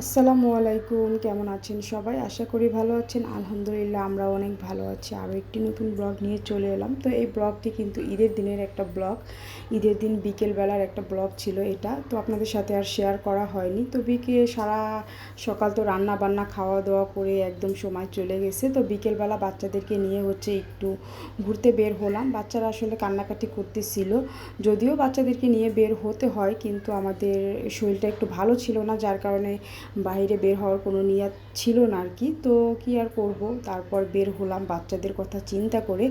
আসসালামু আলাইকুম, কেমন আছেন সবাই? আশা করি ভালো আছেন। আলহামদুলিল্লাহ আমরা অনেক ভালো আছি। আরও একটি নতুন ব্লগ নিয়ে চলে এলাম। তো এই ব্লগটি কিন্তু ঈদের দিনের একটা ব্লগ। ঈদের দিন বিকেলবেলার একটা ব্লগ ছিল এটা। তো আপনাদের সাথে আর শেয়ার করা হয়নি। তো বিকেল সারা সকাল তো রান্না বান্না খাওয়া দাওয়া করে একদম সময় চলে গেছে। তো বিকেলবেলা বাচ্চাদেরকে নিয়ে হচ্ছে একটু ঘুরতে বের হলাম। বাচ্চারা আসলে কান্নাকাটি করতেছিল। যদিও বাচ্চাদেরকে নিয়ে বের হতে হয়, কিন্তু আমাদের শরীরটা একটু ভালো ছিল না, যার কারণে বাইরে বের হওয়ার কোনো নিয়াত ছিল না আর কি। তো কি আর করব? তারপর বের হলাম বাচ্চাদের কথা চিন্তা করে।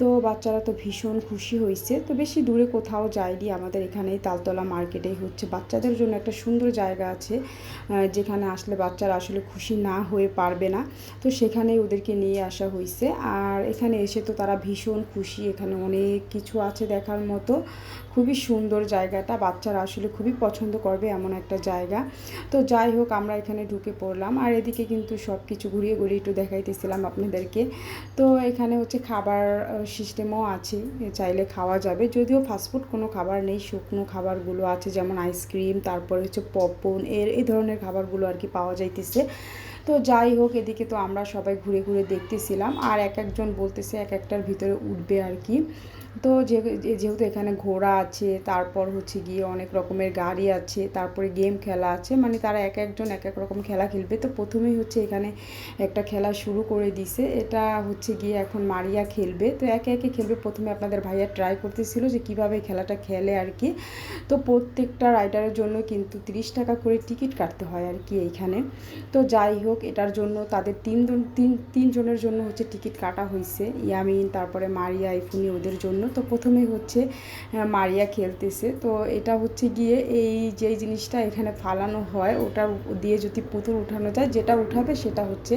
তো বাচ্চারা তো ভীষণ খুশি হয়েছে তো বেশি দূরে কোথাও যায়নি আমাদের এখানেই তালতলা মার্কেটেই হচ্ছে বাচ্চাদের জন্য একটা সুন্দর জায়গা আছে যেখানে আসলে বাচ্চারা আসলে খুশি না হয়ে পারবে না। তো সেখানেই ওদেরকে নিয়ে আসা হয়েছে আর এখানে এসে তো তারা ভীষণ খুশি। এখানে অনেক কিছু আছে দেখার মতো। খুবই সুন্দর জায়গাটা। বাচ্চারা আসলে খুবই পছন্দ করবে এমন একটা জায়গা। তো যাই হোক, আমরা এখানে ঢুকে পড়লাম। আর এদিকে কিন্তু সব কিছু ঘুরিয়ে ঘুরিয়ে একটু দেখাইতেছিলাম আপনাদেরকে। তো এখানে হচ্ছে খাবার সিস্টেমও আছে চাইলে খাওয়া যাবে। যদিও ফাস্টফুড কোনো খাবার নেই, শুকনো খাবারগুলো আছে, যেমন আইসক্রিম তারপরে হচ্ছে পপকর্ন এর, এই ধরনের খাবারগুলো আর কি পাওয়া যাইতেছে। তো যাই হোক, এদিকে তো আমরা সবাই ঘুরে ঘুরে দেখতেছিলাম, আর এক একজন বলতেছে এক একটার ভিতরে উঠবে আর কি তো যেহেতু এখানে ঘোড়া আছে, তারপর হচ্ছে গিয়ে অনেক রকমের গাড়ি আছে, তারপরে গেম খেলা আছে মানে তারা এক একজন এক এক রকম খেলা খেলবে। তো প্রথমেই হচ্ছে এখানে একটা খেলা শুরু করে দিছে। এটা হচ্ছে গিয়ে এখন মারিয়া খেলবে। তো একে একে খেলবে। প্রথমে আপনাদের ভাইয়া ট্রাই করতেছিল যে কীভাবে খেলাটা খেলে আর কি। তো প্রত্যেকটা রাইডারের জন্য কিন্তু তিরিশ টাকা করে টিকিট কাটতে হয় আর কি এইখানে। তো যাই হোক, এটার জন্য তাদের তিনজন, তিন, তিনজনের জন্য হচ্ছে টিকিট কাটা হয়েছে ইয়ামিন, তারপরে মারিয়া, ইফুনি, ওদের জন্য। তো প্রথমে হচ্ছে মারিয়া খেলতেছে। তো এটা হচ্ছে গিয়ে এই যে জিনিসটা এখানে ফালানো হয়, ওটা দিয়ে যদি পুতুল উঠানো যায়, যেটা উঠাবে সেটা হচ্ছে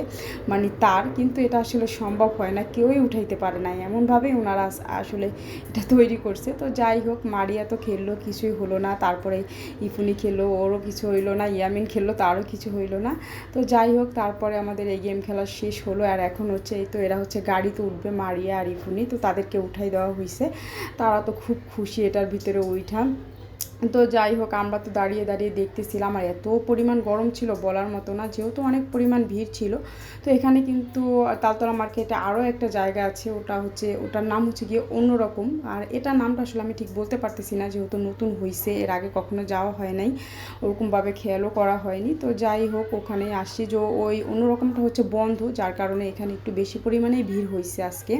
মানে তার। কিন্তু এটা আসলে সম্ভব হয় না, কেউই উঠাইতে পারে না। এমনভাবেই ওনারা আসলে এটা তৈরি করছে। তো যাই হোক, মারিয়া তো খেললো, কিছুই হলো না। তারপরে ইফুনি খেললো, ওরও কিছু হইল না। ইয়ামিন খেললো, তারও কিছু হইল না। তো যাই হোক, তারপরে আমাদের এই গেম খেলা শেষ হলো। আর এখন হচ্ছে, এই তো এরা হচ্ছে গাড়িতে উঠবে, মারিয়া আর ইফুনি। তো তাদেরকে উঠাই দেওয়া হয়েছে তারা তো খুব খুশি এটার ভিতরে উঠা তো যাই হোক, আমরা তো দাঁড়িয়ে দাঁড়িয়ে দেখতেছিলাম আর এত পরিমাণ গরম ছিল বলার মতো না, যেহেতু অনেক পরিমাণ ভিড় ছিল। তো এখানে কিন্তু তালতলা মার্কেটে আরও একটা জায়গা আছে, ওটা হচ্ছে, ওটার নাম হচ্ছে গিয়ে অন্যরকম। আর এটার নামটা আসলে আমি ঠিক বলতে পারতেছি না, যেহেতু নতুন হয়েছে এর আগে কখনো যাওয়া হয় নাই, ওরকমভাবে খেয়ালও করা হয়নি। তো যাই হোক, ওখানে আসছি যে ওই অন্যরকমটা হচ্ছে বন্ধ, যার কারণে এখানে একটু বেশি পরিমাণেই ভিড় হয়েছে আজকে।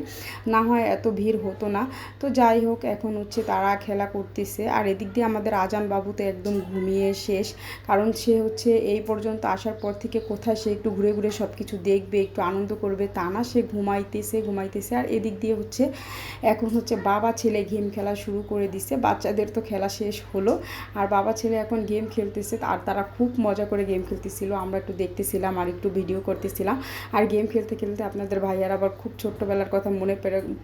না হয় এত ভিড় হতো না। তো যাই হোক, এখন হচ্ছে তারা খেলা করতেছে, আর এদিক দিয়ে আমাদের আমাদের আজান বাবু তো একদম ঘুমিয়ে শেষ। কারণ সে হচ্ছে এই পর্যন্ত আসার পর থেকে কোথায় সে একটু ঘুরে ঘুরে সব কিছু দেখবে, একটু আনন্দ করবে, তা না সে ঘুমাইতেছে ঘুমাইতেছে। আর এদিক দিয়ে হচ্ছে এখন হচ্ছে বাবা ছেলে গেম খেলা শুরু করে দিছে। বাচ্চাদের তো খেলা শেষ হলো। আর বাবা ছেলে এখন গেম খেলতেছে, আর তারা খুব মজা করে গেম খেলতেছিল। আমরা একটু দেখতেছিলাম, আর একটু ভিডিও করতেছিলাম। আর গেম খেলতে খেলতে আপনাদের ভাইয়ার আবার খুব ছোট্টবেলার কথা মনে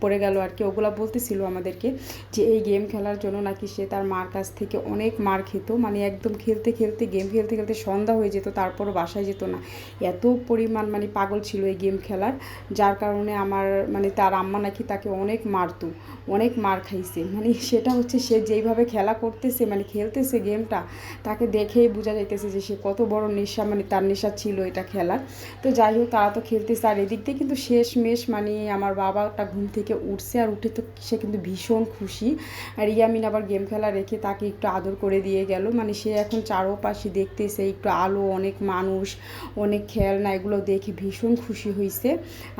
পড়ে গেল আর কি। ওগুলা বলতেছিল আমাদেরকে যে এই গেম খেলার জন্য নাকি সে তার মার কাছ থেকে থেকে অনেক মার খেত। মানে একদম খেলতে খেলতে গেম খেলতে খেলতে সন্ধ্যা হয়ে যেত, তারপরও বাসায় যেত না। এত পরিমাণ মানে পাগল ছিল এই গেম খেলার, যার কারণে আমার মানে তার আম্মা নাকি তাকে অনেক মারতো, অনেক মার খাইছে। মানে সেটা হচ্ছে সে যেইভাবে খেলা করতেছে মানে খেলতেছে গেমটা তাকে দেখেই বোঝা যাইতেছে যে সে কত বড় নেশা মানে তার নেশা ছিল এটা খেলার। তো যাই হোক, তারা তো খেলতেছে। আর এদিক দিয়ে কিন্তু শেষ মেশ মানে আমার বাবাটা ঘুম থেকে উঠছে আর উঠে তো সে কিন্তু ভীষণ খুশি। আর ইয়ামিন আবার গেম খেলা রেখে তাকে একটু একটু আদর করে দিয়ে গেল। মানে সে এখন চারোপাশে দেখতেছে একটু আলো, অনেক মানুষ, অনেক খেলনা, এগুলো দেখে ভীষণ খুশি হয়েছে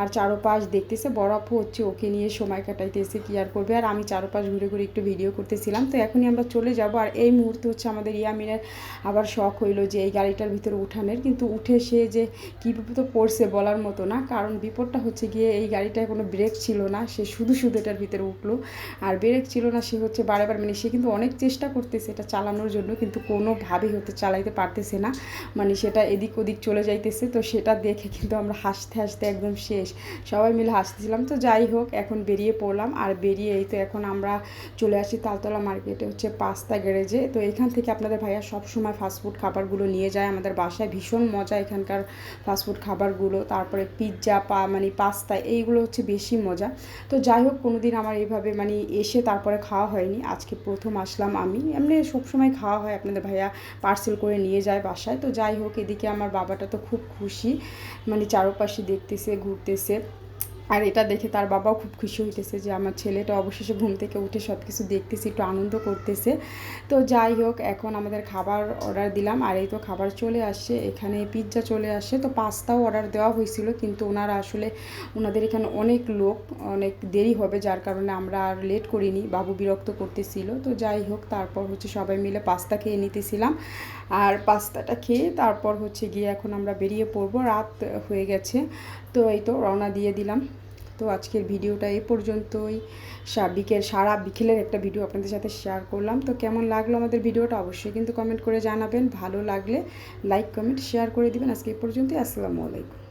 আর চারোপাশ দেখতেছে, বড় আপু হচ্ছে ওকে নিয়ে সময় কাটাইতেছে, কি আর করবে? আর আমি চারোপাশ ঘুরে ঘুরে একটু ভিডিও করতেছিলাম। তো এখনই আমরা চলে যাব। আর এই মুহূর্তে হচ্ছে আমাদের ইয়ামিনের আবার শখ হইল যে এই গাড়িটার ভিতরে উঠানের। কিন্তু উঠে সে যে কী বিপদ পড়ছে বলার মতো না। কারণ বিপদটা হচ্ছে গিয়ে এই গাড়িটায় কোনো ব্রেক ছিল না। সে শুধু শুধু এটার ভিতরে উঠল। আর ব্রেক ছিল না, সে হচ্ছে বারে বার মানে সে কিন্তু অনেক চেষ্টা করতে করতেছে, এটা চালানোর জন্য, কিন্তু কোনোভাবেই হতে চালাইতে পারতেছে না। মানে সেটা এদিক ওদিক চলে যাইতেছে, তো সেটা দেখে কিন্তু আমরা হাসতে হাসতে একদম শেষ। সবাই মিলে হাসতেছিলাম, তো যাই হোক, এখন বেরিয়ে পড়লাম। আর বেরিয়ে এই তো এখন আমরা চলে আসি তালতলা মার্কেটে, হচ্ছে পাস্তা গ্যারেজে। তো এখান থেকে আপনাদের ভাইয়া সবসময় ফাস্টফুড খাবারগুলো নিয়ে যায়। আমাদের বাসায় ভীষণ মজা এখানকার ফাস্টফুড খাবারগুলো। তারপরে পিৎজা পা মানে পাস্তা, এইগুলো হচ্ছে বেশি মজা। তো যাই হোক কোনো দিন আমার এইভাবে মানে এসে তারপরে খাওয়া হয়নি। আজকে প্রথম আসলাম আমি। এমনি সবসময় খাওয়া হয় আপনাদের ভাইয়া পার্সেল করে নিয়ে যায় বাসায়। তো যাই হোক, এদিকে আমার বাবাটা তো খুব খুশি। মানে চারপাশে দেখতেছে, ঘুরতেছে। আর এটা দেখে তার বাবাও খুব খুশি হইতেছে যে আমার ছেলেটা অবশেষে ঘুম থেকে উঠে সব কিছু দেখতেছে, একটু আনন্দ করতেছে। তো যাই হোক, এখন আমাদের খাবার অর্ডার দিলাম। আর এই তো খাবার চলে আসছে, এখানে পিৎজা চলে আসে তো পাস্তাও অর্ডার দেওয়া হয়েছিল, কিন্তু ওনারা আসলে ওনাদের এখানে অনেক লোক, অনেক দেরি হবে, যার কারণে আমরা আর লেট করিনি। বাবু বিরক্ত করতেছিল। তো যাই হোক, তারপর হচ্ছে সবাই মিলে পাস্তা খেয়ে নিতেছিলাম। আর পাস্তাটা খেয়ে তারপর হচ্ছে গিয়ে এখন আমরা বেরিয়ে পড়ব। রাত হয়ে গেছে। তো এই তো রওনা দিয়ে দিলাম। তো আজকের ভিডিওটা এ পর্যন্তই। বিকেল, সারা বিকেলের একটা ভিডিও আপনাদের সাথে শেয়ার করলাম। তো কেমন লাগল আমাদের ভিডিওটা অবশ্যই কিন্তু কমেন্ট করে জানাবেন। ভালো লাগলে লাইক কমেন্ট শেয়ার করে দিবেন। আজকে এ পর্যন্তই। আসসালামু আলাইকুম।